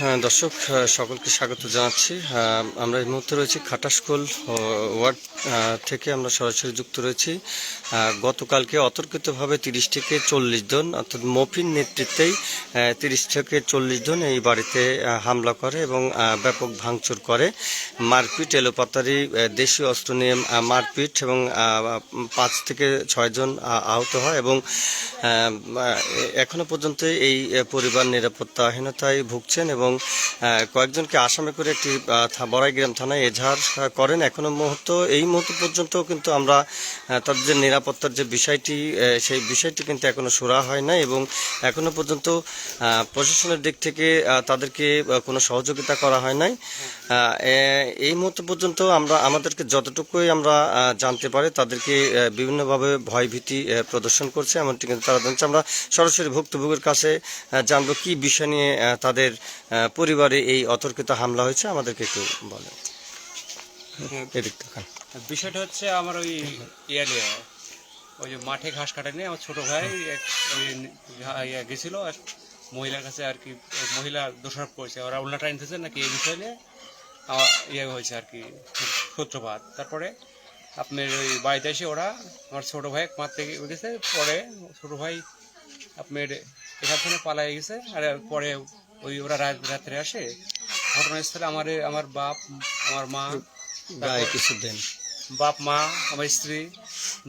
হ্যাঁ দর্শক সকলকে স্বাগত জানাচ্ছি। আমরা এই মুহূর্তে রয়েছি খাটাসকোল ওয়ার্ড থেকে আমরা সরাসরি যুক্ত রয়েছি। গতকালকে অতর্কিতভাবে তিরিশ থেকে চল্লিশ জন অর্থাৎ মফিন নেতৃত্বেই তিরিশ থেকে চল্লিশ জন এই বাড়িতে হামলা করে এবং ব্যাপক ভাঙচুর করে। মারপিট এলোপাতারি দেশীয় অস্ত্র নিয়ে মারপিট এবং পাঁচ থেকে ছয়জন আহ, আহত হয় এবং এখনও পর্যন্ত এই পরিবার নিরাপত্তাহীনতায় ভুগছেন এবং আহ, কয়েকজনকে আসামে করে একটি বড়াইগ্রাম থানায় এজাহার করেন। এখনও মুহূর্ত এই মুহূর্ত পর্যন্ত কিন্তু আমরা তাদের যে নিরাপত্তার যে বিষয়টি সেই বিষয়টি কিন্তু এখনও সুরা হয় না এবং এখনও পর্যন্ত প্রশাসনের দিক থেকে তাদেরকে কোনো সহযোগিতা করা হয় নাই। এই মুহূর্ত পর্যন্ত আমরা আমাদেরকে যতটুকুই আমরা জানতে পারি তাদেরকে বিভিন্নভাবে ভয়ভীতি প্রদর্শন করছে এমনটি কিন্তু তারা জানছে। আমরা সরাসরি ভুক্তভোগীর কাছে জানব কি বিষয় নিয়ে তাদের পরিবারে এই অতর্কিত হামলা হয়েছে। আমাদেরকে একটু বলেন। বিষয়টা হচ্ছে আমার ওই ইয়ে নিয়ে ওই যে মাঠে ঘাস কাটা নিয়ে আমার ছোট ভাই এক ওই গেছিল মহিলার কাছে আর কি মহিলা দোষারোপ করেছে। ওরা উল্টা টাইনতেছে নাকি এই বিষয় নিয়ে? ইয়ে হয়েছে আর কি সূত্রপাত। তারপরে আপনার ওই বাড়িতে এসে ওরা আমার ছোটো ভাই মারতে গেছে পরে ছোটো ভাই আপনার এখান থেকে পালাই গেছে আর পরে ওই ওরা রাত রাত্রে আসে। ঘটনাস্থলে আমার আমার বাপ আমার মা কিছু দেন। বাপ মা আমার স্ত্রী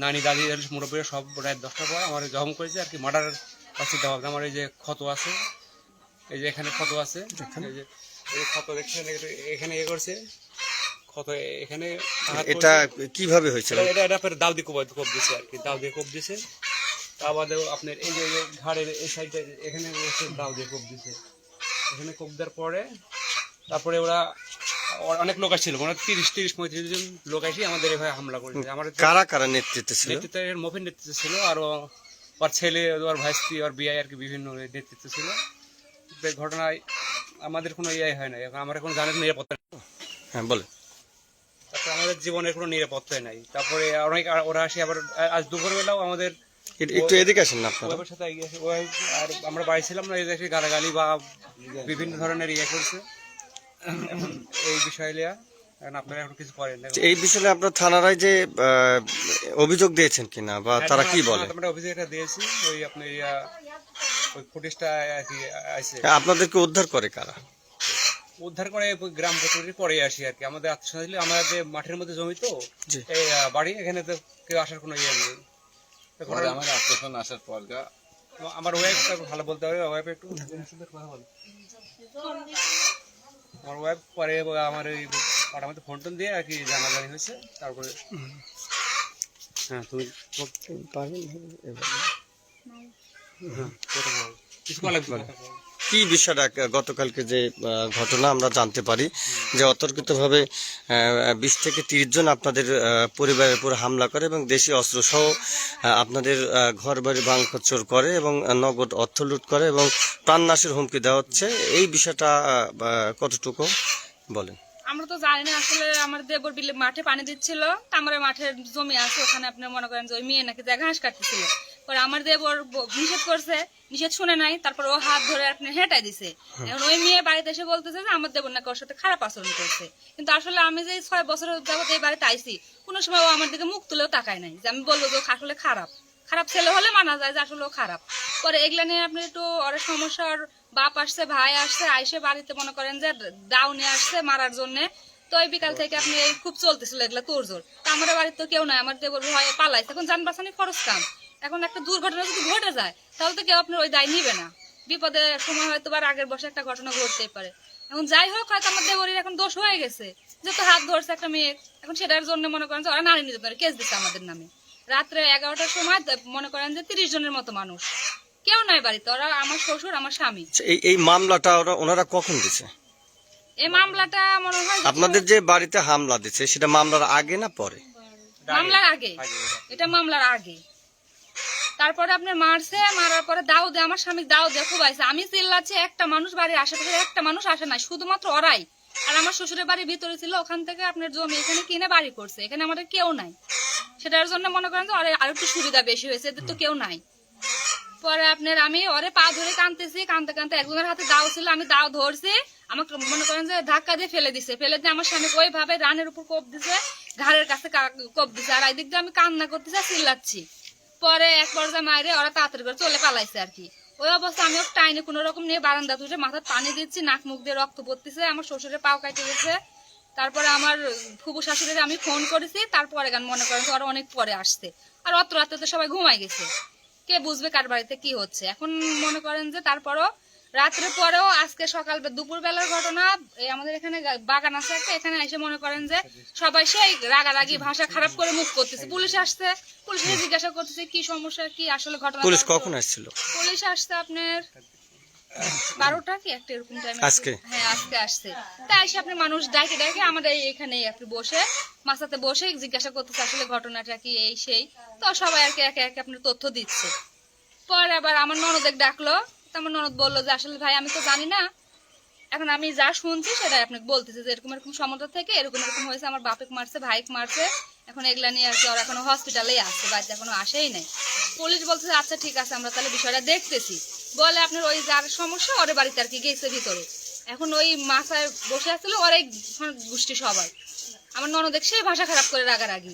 নানি দাদি এরা মুরব্বীরা সব রাত দশটার পর আমার জখম করেছে আর কি মার্ডার পাচ্ছি দেওয়া। আমার এই যে ক্ষত আছে এই যে এখানে ক্ষত আছে এই যে ক্ষত দেখছেন এখানে ইয়ে করছে ক্ষত এখানে এটা করছে। কীভাবে হয়েছিল এটা এটা দিয়ে কোপ কোপ দিছে আর কি দিয়ে কোপ দিছে। তা বাদেও আপনার এই যে ঘাড়ের এই সাইডে এখানে দিয়ে কোপ দিছে। এখানে কোপ দেওয়ার পরে তারপরে ওরা অনেক লোক আসছিল মানে তিরিশ তিরিশ পঁয়ত্রিশ জন লোক এসে আমাদের এভাবে হামলা করেছে। আমার কারা কারা নেতৃত্বে ছিল? নেতৃত্বের মফিন নেতৃত্ব ছিল আরও ওর ছেলে ওর ভাইস্তি ওর বিয়ে আর কি বিভিন্ন নেতৃত্ব ছিল। ঘটনায় আমাদের কোনো ইয়ে হয় না এখন আমরা এখন জানি নিরাপত্তা নেই। হ্যাঁ বলেন। তারপরে আমাদের জীবনের কোনো নিরাপত্তাই নাই। তারপরে অনেক ওরা আসে আবার আজ দুপুরবেলাও আমাদের একটু- এদিকে আসেন না আপনারা। সাথে এগিয়ে ওই আর আমরা বাড়ি ছিলাম না এই গালাগালি বা বিভিন্ন ধরনের ইয়ে করছে। এই বিষয় লিয়া এখন আপনারা এখন কিছু করেন না। এই বিষয়ে আপনার থানারায় যে অভিযোগ দিয়েছেন কিনা বা তারা কি বলে? আমরা অফিসে একটা দিয়েছি। ওই আপনি ওই ফুটেজটা আর কি আছে আপনাদেরকে উদ্ধার করে কারা? উদ্ধার করে ওই গ্রাম কচুরির পরে আসি আর কি আমাদের আত্মীয় ছিল আমাদের মাঠের মধ্যে জমি তো এই বাড়ি এখানে তো কেউ আসার কোনো ইয়ে নেই। আমার আত্মীয় আসার পর আমার ওয়াইফ ভালো বলতে হবে ওয়াইফ একটু কথা বল আমার ওয়াইফ পরে আমার ওই পাড়ার ফোন টোন দিয়ে আর কি জানাজানি হয়েছে তারপরে হ্যাঁ তুমি হ্যাঁ, কি বিষয়টা গতকালকে যে ঘটনা আমরা জানতে পারি, যে অতর্কিতভাবে বিশ থেকে তিরিশ জন আপনাদের পরিবারের উপর হামলা করে এবং দেশি অস্ত্র সহ আপনাদের ঘর বাড়ি ভাঙচুর করে এবং নগদ অর্থ লুট করে এবং প্রাণনাশের হুমকি দেওয়া হচ্ছে। এই বিষয়টা কতটুকু বলেন? আমরা তো জানি না আসলে আমার দেবর বিলে মাঠে পানি দিচ্ছিল আমার মাঠের জমি আছে, ওখানে আপনি মনে করেন যে ওই মেয়ে নাকি যা ঘাস কাটতেছিল। পরে আমার দেবর নিষেধ করছে নিষেধ শুনে নাই তারপর ও হাত ধরে আপনি হেঁটাই দিছে। এখন ওই মেয়ে বাড়িতে এসে বলতেছে যে আমার দেবর নাকি ওর সাথে খারাপ আচরণ করছে। কিন্তু আসলে আমি যে ছয় বছর যাবত এই বাড়িতে আইছি কোনো সময় ও আমার দিকে মুখ তুলেও তাকায় নাই যে আমি বলব যে আসলে খারাপ। খারাপ ছেলে হলে মানা যায় যে আসলে ও খারাপ। পরে এগুলা নিয়ে আপনি একটু ওর সমস্যা বাপ আসছে ভাই আসছে আইসে বাড়িতে মনে করেন যে ডাউনে আসছে মারার জন্য। তো ওই বিকাল থেকে আপনি খুব চলতেছিল এগুলা তোর জোর তা আমার বাড়িতে তো কেউ নাই আমার দেবর ভয়ে পালাইছে। এখন যান বাঁচানি খরচ কাম। এখন একটা দুর্ঘটনা যদি ঘটে যায় তাহলে তো কেউ আপনার ওই দায় নিবে না। বিপদের সময় হয়তো বা আগের বছর একটা ঘটনা ঘটতেই পারে। এখন যাই হোক হয়তো আমার দেবরের এখন দোষ হয়ে গেছে। যেহেতু হাত ধরছে একটা মেয়ে এখন সেটার জন্য মনে করেন যে ওরা নারী নির্যাতনের কেস দিচ্ছে আমাদের নামে। রাত্রে এগারোটার সময় মনে করেন যে তিরিশ জনের মতো মানুষ। কেউ নাই বাড়িতে ওরা আমার শ্বশুর আমার স্বামী। আচ্ছা, এই এই মামলাটা ওরা ওনারা কখন দিছে? এই মামলাটা মনে হয় আপনাদের যে বাড়িতে হামলা দিচ্ছে সেটা মামলার আগে না পরে? মামলার আগে। এটা মামলার আগে। তারপরে আপনার মারছে, মারার পরে দাও দে, আমার স্বামী দাও দে, খুব আইসে আমি চিল্লাচ্ছি, একটা মানুষ বাড়ির আশেপাশে একটা মানুষ আসে না শুধুমাত্র ওরাই। আর আমার শ্বশুরের বাড়ির ভিতরে ছিল, ওখান থেকে আপনার জমি এখানে কিনে বাড়ি করছে, এখানে আমাদের কেউ নাই। সেটার জন্য মনে করেন যে ওরা আরেকটু সুবিধা বেশি হয়েছে, এদের তো কেউ নাই। পরে আপনার আমি ওরে পা ধরে কানতেছি কানতে কানতে একজনের হাতে দাও ছিল, আমি দাও ধরছি, আমাকে মনে করেন যে ধাক্কা দিয়ে ফেলে দিছে। ফেলে দিয়ে আমার স্বামী ওইভাবে রানের উপর কোপ দিছে, ঘাড়ের কাছে কোপ দিছে, আর এদিক দিয়ে আমি কান্না করতেছি আর চিল্লাচ্ছি। পরে এক পর্যায়ে মারে ওরা তাড়াতাড়ি করে চলে পালাইছে আর কি। ওই অবস্থা আমি ওকে টাইনে কোনো রকম নিয়ে বারান্দা তুলে মাথার পানি দিচ্ছি, নাক মুখ দিয়ে রক্ত পড়তেছে, আমার শ্বশুরের পাও কাটে গেছে। তারপরে আমার ফুবু শাশুড়ির আমি ফোন করেছি, তারপরে গান মনে করেন ওরা অনেক পরে আসছে। আর অত রাতে তো সবাই ঘুমাই গেছে। কে বুঝবে কার বাড়িতে কি হচ্ছে? এখন মনে করেন যে তারপরও রাত্রে পরেও আজকে সকাল দুপুর বেলার ঘটনা এই আমাদের এখানে বাগান আছে একটা এখানে এসে মনে করেন যে সবাই সেই রাগারাগি ভাষা খারাপ করে মুখ করতেছে। পুলিশ আসছে পুলিশ জিজ্ঞাসা করতেছে কি সমস্যা কি আসলে ঘটনা পুলিশ কখন আসছিল? পুলিশ আসছে আপনার বারোটা কি একটা এরকম টাইমে আজকে? হ্যাঁ আজকে আসছে। তাই এসে আপনি মানুষ ডাকে ডাকে আমাদের এখানে আপনি বসে মাসাতে বসে জিজ্ঞাসা করতেছে আসলে ঘটনাটা কি এই সেই। তো সবাই আর কি একে একে আপনার তথ্য দিচ্ছে। পরে আবার আমার ননদেক ডাকলো আমার ননদ বলল যে, আসলে ভাই, আমি তো জানি না। এখন আমি যা শুনছি সেটাই আপনাকে বলতেছি যে, এরকম এরকম সমস্যা থেকে এরকম এরকম হয়েছে, আমার বাপেক মারছে, ভাইক মারছে। এখন এগুলা নিয়ে আর কি ওরা এখনও হসপিটালেই আসছে বাড়িতে এখনও আসেই নাই। পুলিশ বলছে আচ্ছা ঠিক আছে, আমরা তাহলে বিষয়টা দেখতেছি। বলে আপনার ওই যার সমস্যা, ওর বাড়িতে আর কি গেছে ভিতরে। এখন ওই মাথায় বসে আসছিল ওরাই গোষ্ঠী সবাই। আমার ননদ ননদেক সেই ভাষা খারাপ করে রাগারাগি।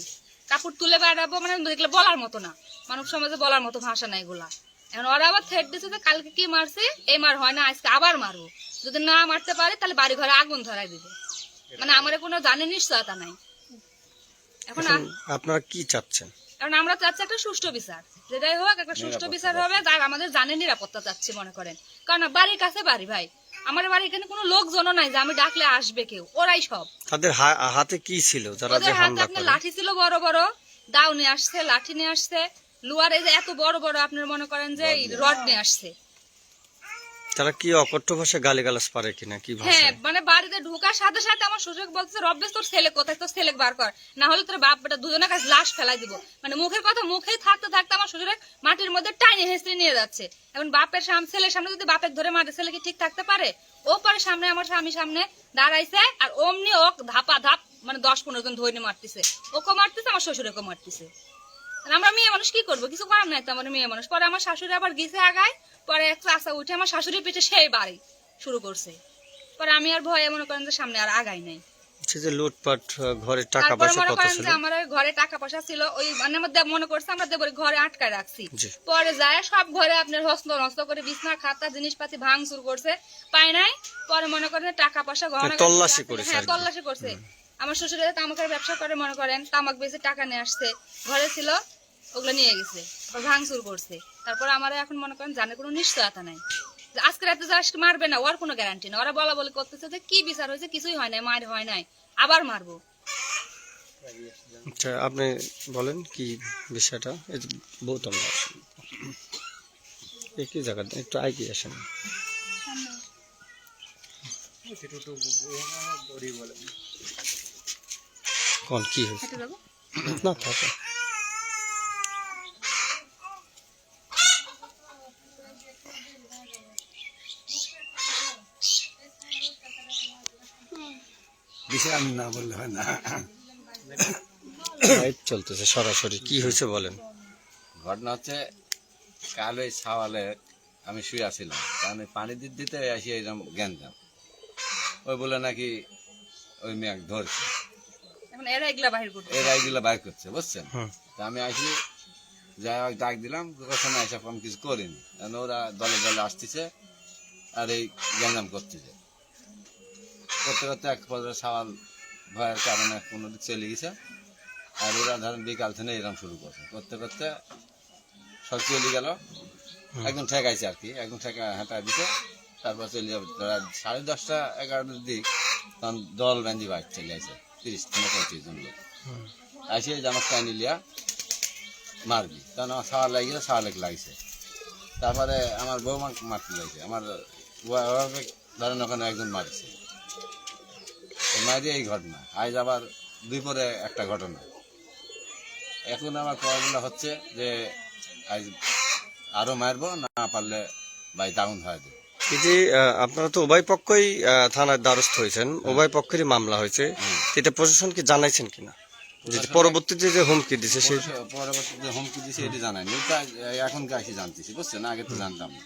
কাপড় তুলে বেড়াবো মানে দেখলে বলার মতো না। মানব সমাজে বলার মতো ভাষা নাই এগুলা। এখন ওরা আবার থ্রেট দিচ্ছে যে কালকে কি মারছে? এই মার হয় না আজকে আবার মারবো যদি না মারতে পারে তাহলে বাড়ি ঘরে আগুন ধরাই দিবে। মানে আমার কোনো জানে নিশ্চয়তা নাই। এখন আপনারা কি চাচ্ছেন? কারণ আমরা চাচ্ছি একটা সুষ্ঠু বিচার। যেটাই হোক একটা সুষ্ঠু বিচার হবে যার আমাদের জানে নিরাপত্তা চাচ্ছি মনে করেন। কারণ বাড়ির কাছে বাড়ি ভাই। আমার বাড়ি এখানে কোনো লোকজনও নাই যে আমি ডাকলে আসবে কেউ। ওরাই সব। তাদের হাতে কি ছিল যারা যে হামলা লাঠি ছিল বড় বড়। দাও নিয়ে আসছে লাঠি নিয়ে আসছে। লুয়ার এই যে এত বড় বড় আপনার মনে করেন যে রড নিয়ে আসছে। তারা কি অকট্য ভাষা গালি গালাস পারে কিনা কি ভাষা হ্যাঁ মানে বাড়িতে ঢোকার সাথে সাথে আমার শ্বশুর বলছে রব্বেশ তোর ছেলে কোথায়? তোর ছেলে বার কর। না হলে তোর বাপ বেটা দুজনের কাছে লাশ ফেলাই দিব। মানে মুখের কথা মুখেই থাকতে থাকতে আমার শ্বশুরের মাটির মধ্যে টাইনে হেসড়ে নিয়ে যাচ্ছে। এখন বাপের সামনে ছেলের সামনে যদি বাপের ধরে মারে ছেলে কি ঠিক থাকতে পারে? ও পরে সামনে আমার স্বামী সামনে দাঁড়াইছে আর অমনি ও ধাপা ধাপ মানে দশ পনেরো জন ধরে মারতেছে। ওকে মারতেছে আমার শ্বশুরকে মারতেছে। আমরা মেয়ে মানুষ কি করব? কিছু করার নাই তো আমার মেয়ে মানুষ। পরে আমার শাশুড়ি আবার গেছে আগায় পরে এক চাষা উঠে আমার শাশুড়ির পিঠে সেই বাড়ি শুরু করছে। পরে আমি আর ভয়ে মনে করেন যে সামনে আর আগাই নাই। যে লুটপাট ঘরে টাকা পয়সা কত ছিল? আমার ওই ঘরে টাকা পয়সা ছিল ওই মানে মধ্যে মনে করছে আমরা দেবর ঘরে আটকায় রাখছি। পরে যায় সব ঘরে আপনার হস্ত নষ্ট করে বিছনা খাতা জিনিসপাতি ভাঙচুর করছে পায় নাই। পরে মনে করেন টাকা পয়সা গহনা মানে তল্লাশি করেছে হ্যাঁ তল্লাশি করছে। আমার শ্বশুরের তামাকের ব্যবসা করে মনে করেন তামাক বেশি টাকা নিয়ে আসছে। ঘরে ছিল ওগুলো নিয়ে গেছে ভাঙচুর করছে। তারপর আমার এখন মনে করেন জানে কোনো নিশ্চয়তা নাই। যে আজকে রাতে যা আজকে মারবে না ওর কোনো গ্যারান্টি না ওরা বলা বলে করতেছে যে কি বিচার হয়েছে কিছুই হয় নাই মার হয় নাই আবার মারবো। আচ্ছা আপনি বলেন কি বিষয়টা? যে একই জায়গা? একটু আগে আসেন। কোন কি হয়েছে? না থাকে। বিষয় আমি না বললে হয় না। লাইভ চলতেছে সরাসরি। কি হয়েছে বলেন? ঘটনা হচ্ছে কাল ওই সাওয়ালে আমি শুয়ে আছিলাম। কারণ ওই পানি দিতে দিতে আসি এরকম জ্ঞানজাম ওই বলে নাকি ওই মেয়ে ধরছে। এরা এগুলা বাহির করতে এরা এইগুলো বাইর করছে বুঝছেন? তা আমি আসি যাই হোক ডাক দিলাম ওখানে এসব আমি কিছু করিনি। কারণ ওরা দলে দলে আসতেছে আর এই জ্ঞানজাম করতেছে। করতে করতে এক পর্যায়ে সাওয়াল ভয়ের কারণে কোনো দিক চলে গেছে। আর ওরা ধরেন বিকাল থেকে এরকম শুরু করছে। করতে করতে সব চলে গেল। একদম ঠেকাইছে আর কি। একদম ঠেকা হাঁটা দিছে। তারপর চলে যাবে। ধরা সাড়ে দশটা এগারোটার দিক তখন দল ব্যান্ডি বাইক চলে আসে। তিরিশ থেকে পঁয়ত্রিশ জন লোক। আসে জামার টাইনি লিয়া মারবি। তখন আমার সাওয়ার লাগিয়ে সাওয়ার লেগ লাগছে। তারপরে আমার বউ মা মারতে লাগছে। আমার ধরেন ওখানে একজন মারছে। মারি এই ঘটনা। আজ আবার দুই পরে একটা ঘটনা। এখন আমার প্রবলেমটা হচ্ছে যে আজ আরও মারবো না পারলে ভাই ডাউন হয়ে যে আপনারা তো উভয় পক্ষই থানার দ্বারস্থ হয়েছেন। উভয় পক্ষেরই মামলা হয়েছে। হুম। এটা প্রশাসনকে জানাইছেন কিনা? যে পরবর্তীতে যে হুমকি দিছে সেই পরে- পরবর্তীতে হুমকি দিছে এটি জানায়নি এটা এখন কাছে জানতেছি বুঝছেন? আগে তো জানতাম। না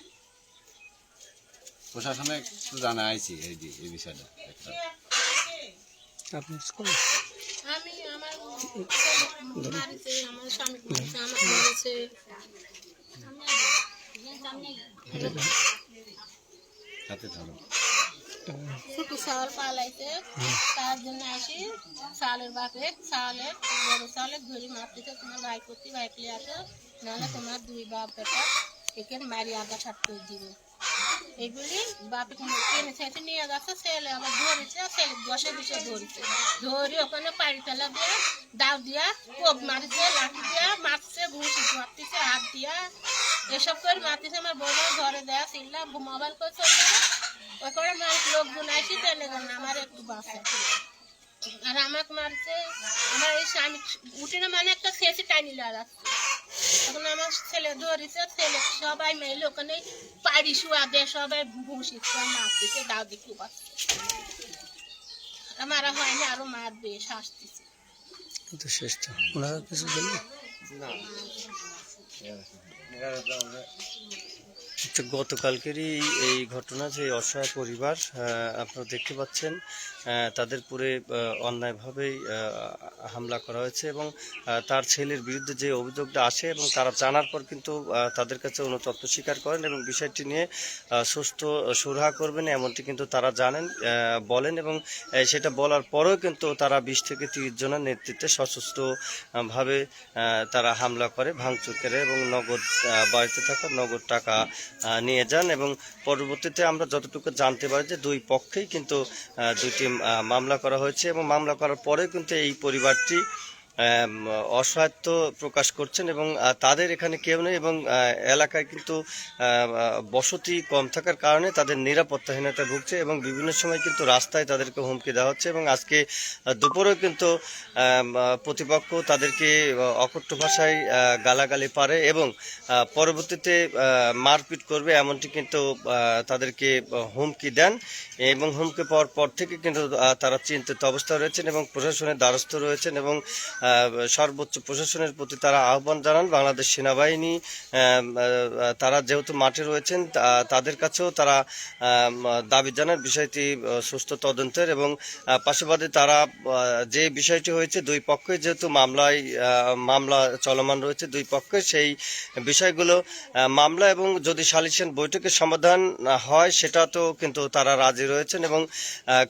প্রশাসনে একটু জানা আইছি এই এই বিষয়টা। একটা আপনি আমি আমার মারিছে আমার স্বামী আমার মেরেছে হাতে ধরো। ছোট চাল পালাইছে তার জন্য আসি চালের বাপে চালের বড় চালের ধরি মারতেছে তোমার ভাই করতে ভাই আসো নাহলে তোমার দুই বাপ বেটা একে মারি আগা ছাট করে দিবে। এগুলি বাপে কিনে ছেঁচে নিয়ে যাচ্ছে ছেলে আবার ধরেছে, ছেলে দশে বিশে ধরেছে। ধরে ওখানে পাড়ি ফেলা দিয়ে, দাও দিয়া, কোপ মারিছে, লাঠি দিয়া, মারছে, ঘুষি মারতেছে হাত দিয়া। এসব করে মারতেছে আমার বৌমা, ঘরে দেয়া চিল্লা মোবাইল করছে ওই করে লোকজন আসি তেলে আমার একটু বাসা। আর আমাকে মারছে, আমার এই স্বামী উঠে না মানে একটা শেষে টাইনি লাগাচ্ছে তখন আমার ছেলে ধরেছে, ছেলে সবাই মেলে ওখানে পাড়ি শুয়া দেয় সবাই ভুসি মারতেছে দাও দেখতে পাচ্ছে মারা হয়নি আরও মারবে শাস্তিছে। কিন্তু শেষটা ওনারা কিছু জানেন গতকালকেরই এই- ঘটনা যে অসহায় পরিবার আপনারা দেখতে পাচ্ছেন তাদের পুরে অন্যায়ভাবেই হামলা করা হয়েছে এবং তার ছেলের বিরুদ্ধে যে অভিযোগটা আসে এবং তারা জানার পর কিন্তু তাদের কাছে অনুতপ্ত স্বীকার করেন এবং বিষয়টি নিয়ে সুস্থ সুরাহা করবেন এমনটি কিন্তু তারা জানেন বলেন এবং সেটা বলার পরেও কিন্তু তারা বিশ থেকে তিরিশ জনের নেতৃত্বে সশস্ত্র আহ, ভাবে আহ, তারা হামলা করে ভাঙচুর করে এবং নগদ বাড়িতে থাকা নগদ টাকা নিয়ে যান এবং পরবর্তীতে আমরা যতটুকু জানতে পারি যে দুই পক্ষেই কিন্তু দুটি মামলা করা হয়েছে এবং মামলা করার পরে কিন্তু এই পরিবারটি অসহায়ত্ব প্রকাশ করছেন এবং তাদের এখানে কেউ নেই এবং এলাকায় কিন্তু বসতি কম থাকার কারণে তাদের নিরাপত্তাহীনতা ভুগছে এবং বিভিন্ন সময় কিন্তু রাস্তায় তাদেরকে হুমকি দেওয়া হচ্ছে এবং আজকে দুপুরেও কিন্তু প্রতিপক্ষ তাদেরকে অকট্য ভাষায় গালাগালি পারে এবং পরবর্তীতে মারপিট করবে এমনটি কিন্তু তাদেরকে হুমকি দেন এবং হুমকি পাওয়ার পর থেকে কিন্তু তারা চিন্তিত অবস্থায় রয়েছেন এবং প্রশাসনের দ্বারস্থ রয়েছেন এবং সর্বোচ্চ প্রশাসনের প্রতি তারা আহ্বান জানান। বাংলাদেশ সেনাবাহিনী তারা যেহেতু মাঠে রয়েছেন তাদের কাছেও তারা দাবি জানান বিষয়টি সুস্থ তদন্তের এবং পাশাপাশি তারা যে বিষয়টি হয়েছে, দুই পক্ষে যেহেতু মামলায় মামলা চলমান রয়েছে, দুই পক্ষে সেই বিষয়গুলো মামলা এবং যদি সালিসেন বৈঠকের সমাধান হয়, সেটা তো কিন্তু তারা রাজি রয়েছেন এবং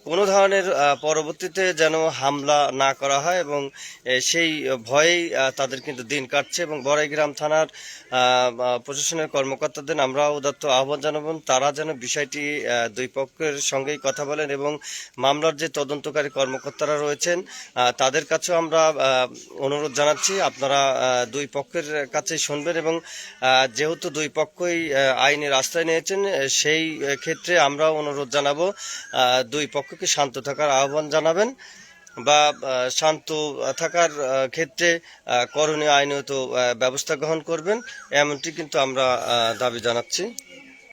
কোনো ধরনের পরবর্তীতে যেন হামলা না করা হয় এবং সেই ভয়েই তাদের কিন্তু দিন কাটছে এবং বড়াইগ্রাম থানার প্রশাসনের কর্মকর্তাদের আমরা উদাত্ত আহ্বান জানাবেন তারা যেন বিষয়টি দুই পক্ষের সঙ্গেই কথা বলেন এবং মামলার যে তদন্তকারী কর্মকর্তারা রয়েছেন তাদের কাছেও আমরা অনুরোধ জানাচ্ছি। আপনারা দুই পক্ষের কাছেই শুনবেন এবং যেহেতু দুই পক্ষই আইনের আশ্রয় নিয়েছেন সেই ক্ষেত্রে আমরা অনুরোধ জানাব দুই পক্ষকে শান্ত থাকার আহ্বান জানাবেন। বা শান্ত থাকার ক্ষেত্রে করণীয় আইনত ব্যবস্থা গ্রহণ করবেন এমনটি কিন্তু আমরা দাবি জানাচ্ছি।